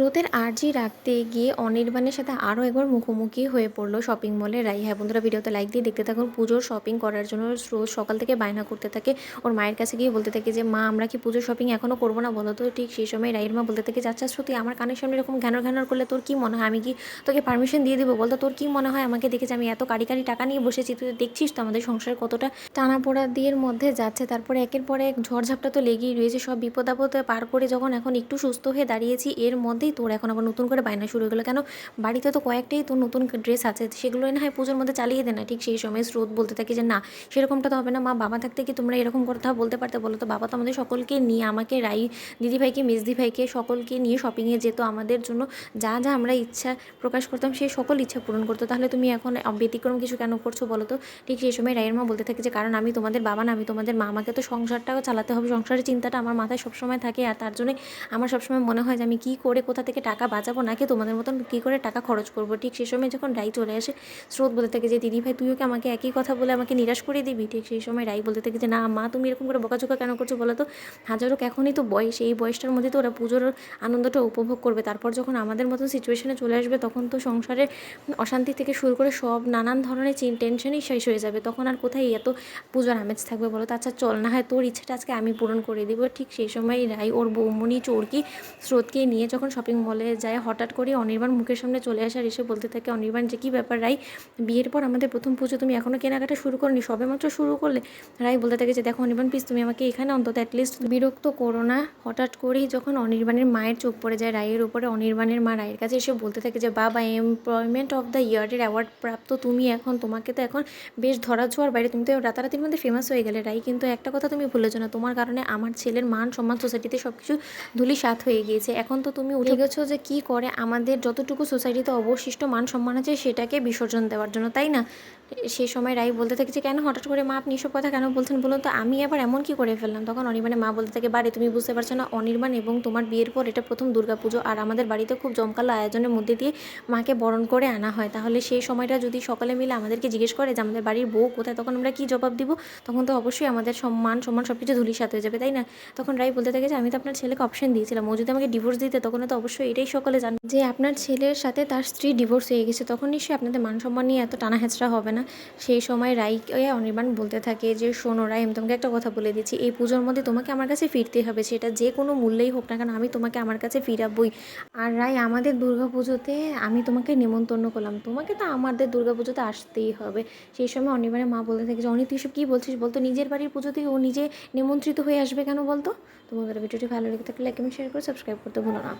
স্রোতের আর্জি রাখতে গিয়ে অনির্বাণের সাথে আরও একবার মুখোমুখি হয়ে পড়ল শপিং মলে রাই হ্যাঁ বন্ধুরা, ভিডিওতে লাইক দিয়ে দেখতে থাকুন পুজোর শপিং করার জন্য। স্রোত সকাল থেকে বায়না করতে থাকে, ওর মায়ের কাছে গিয়ে বলতে থাকে যে, মা, আমরা কি পুজোর শপিং এখনও করব না? বলো তো, ঠিক সেই সময় রাইয়ের মা বলতে থাকে যাচ্ছা শ্রুতি, আমার কানের সামনে এরকম ঘ্যানর ঘ্যানর করলে তোর কি মনে হয়? আমি কি তোকে পারমিশন দিয়ে দেবো? বলতো, তোর কি মনে হয়? আমাকে দেখেছি আমি এত কারি কারি টাকা নিয়ে বসেছি, তুই দেখছিস তো আমাদের সংসার কতটা? টানা পোড়া দিয়ের মধ্যে যাচ্ছে, তারপরে একের পর এক ঝড়ঝাপটা তো লেগেই রয়েছে। সব বিপদ আপদ পার করে যখন এখন একটু সুস্থ হয়ে দাঁড়িয়েছি, এর মধ্যেই তোর এখন আবার নতুন করে বায়না শুরু হয়ে গেলো। কেন? বাড়িতে তো কয়েকটাই তোর নতুন ড্রেস আছে, সেগুলো না হয় পুজোর মধ্যে চালিয়ে দে না। ঠিক সেই সময় স্রোত বলতে থাকি যে, না, সেরকমটা তো হবে না। মা, বাবা থাকতে কি তোমরা এরকম কথা বলতে পারতে? বলো তো, বাবা তো আমাদের সকলকে নিয়ে, আমাকে, রাই, দিদিভাইকে মেজদি ভাইকে সকলকে নিয়ে শপিংয়ে যেত। আমাদের জন্য যা যা আমরা ইচ্ছা প্রকাশ করতাম সেই সকল ইচ্ছা পূরণ করতো। তাহলে তুমি এখন ব্যতিক্রম কিছু কেন করছ বলো তো? ঠিক সেই সময় রায়ের মা বলতে থাকে যে, কারণ আমি তোমাদের বাবা না, আমি তোমাদের মা। আমাকে তো সংসারটাও চালাতে হবে। সংসারের চিন্তাটা আমার মাথায় সবসময় থাকে। আর তার জন্যই আমার সবসময় মনে হয় যে, আমি কী করে কোথা থেকে টাকা বাঁচাবো, নাকি তোমাদের মতন কী করে টাকা খরচ করব? ঠিক সে সময় যখন রাই চলে আসে, স্রোত বলতে থাকে যে, দিদি ভাই, তুইও কি আমাকে একই কথা বলে আমাকে নিরাশ করে দিবি? ঠিক সেই সময় রাই বলতে থাকে যে, না মা, তুমি এরকম করে বকাঝোকা কেন করছ বলো তো? হাজারো এখনই তো বয়স, এই বয়সটার মধ্যে তো ওরা পুজোর আনন্দটা উপভোগ করবে। তারপর যখন আমাদের মতন সিচুয়েশনে চলে আসবে, তখন তো সংসারে অশান্তি থেকে শুরু করে সব নানান ধরনের টেনশনই শেষ হয়ে যাবে। তখন আর কোথায় এত পুজোর আমেজ থাকবে বলো তো? আচ্ছা চল না হয় তোর ইচ্ছেটা আজকে আমি পূরণ করে দিব। ঠিক সেই সময় রাই ওর বৌমনি, চোরকি, স্রোতকে নিয়ে যখন শপিং মলে যায়, হঠাৎ করে অনির্বাণ মুখের সামনে চলে আসার এসে বলতে থাকে, অনির্বাণ, যে কী ব্যাপার রাই? বিয়ের পর আমাদের প্রথম পুজো তুমি এখনও কেনাকাটা শুরু করনি, সবে মাত্র শুরু করলে? রাই বলতে থাকে যে, দেখো অনির্বাণ প্লিজ তুমি আমাকে এখানে অন্তত অ্যাটলিস্ট বিরক্ত করো না। হঠাৎ করেই যখন অনির্বাণের মায়ের চোখ পড়ে যায়, রায়ের উপরে অনির্বাণের মা রায়ের কাছে এসে বলতে থাকে যে, বাবা এমপ্লয়মেন্ট অফ দ্য ইয়ারের অ্যাওয়ার্ড প্রাপ্ত তুমি এখন, তোমাকে তো এখন বেশ ধরা ছোঁয়ার বাইরে, তুমি তো রাতারাতির মধ্যে ফেমাস হয়ে গেলে রাই। কিন্তু একটা কথা তুমি ভুলেছো না, তোমার কারণে আমার ছেলের মান সম্মান সোসাইটিতে সব কিছু ধুলি সাত হয়ে গিয়েছে। এখন তো তুমি গেছো যে কি করে? আমাদের যতটুকু সোসাইটিতে অবশিষ্ট মান সম্মান আছে, সেটাকে বিসর্জন দেওয়ার জন্য, তাই না? সেই সময় রাই বলতে থাকে যে, কেন হঠাৎ করে মা, আপনি এসব কথা কেন বলছেন বলুন তো? আমি আবার এমন কি করে ফেললাম? তখন অনির্বাণে মা বলতে থাকে বাড়ি তুমি বুঝতে পারছ না, অনির্বাণ এবং তোমার বিয়ের পর এটা প্রথম দুর্গাপুজো, আর আমাদের বাড়িতে খুব জমকালো আয়োজনের মধ্যে দিয়ে মাকে বরণ করে আনা হয়। তাহলে সেই সময়টা যদি সকালে মিলে আমাদেরকে জিজ্ঞেস করে যে, আমাদের বাড়ির বউ কোথায়? তখন আমরা কি জবাব দিব? তখন তো অবশ্যই আমাদের সম্মান সম্মান সব কিছু ধুলিসাত হয়ে যাবে, তাই না? তখন রাই বলতে থাকে যে, আমি তো আপনার ছেলেকে অপশন দিয়েছিলাম। ও যদি আমাকে ডিভোর্স দিতে তখন তো অবশ্যই এটাই সকলে জানে যে আপনার ছেলের সাথে তার স্ত্রী ডিভোর্স হয়ে গেছে, তখন নিশ্চয়ই আপনাদের মান সম্মান নিয়ে এত টানা হেঁচড়া হবে না। সেই সময় রাইকে অনির্বাণ বলতে থাকে যে, শোনো রাই আমি তোমাকে একটা কথা বলে দিচ্ছি। এই পুজোর মধ্যে তোমাকে আমার কাছে ফিরতে হবে। সেটা যে কোনো মূল্যেই হোক না কেন, আমি তোমাকে আমার কাছে ফিরাবই। আর রাই, আমাদের দুর্গা পুজোতে আমি তোমাকে নিমন্ত্রণ করলাম। তোমাকে তো আমাদের দুর্গা পুজোতে আসতেই হবে। সেই সময় অনির্বাণের মা বলতে থাকে যে অনি তুই সব কী বলছিস? বলতো নিজের বাড়ির পুজোতে ও নিজে নিমন্ত্রিত হয়ে আসবে কেন বলতো? তোমাদের ভিডিওটি ভালো লেগে থাকলে লাইক এবং শেয়ার করে সাবস্ক্রাইব করতে ভুলো না।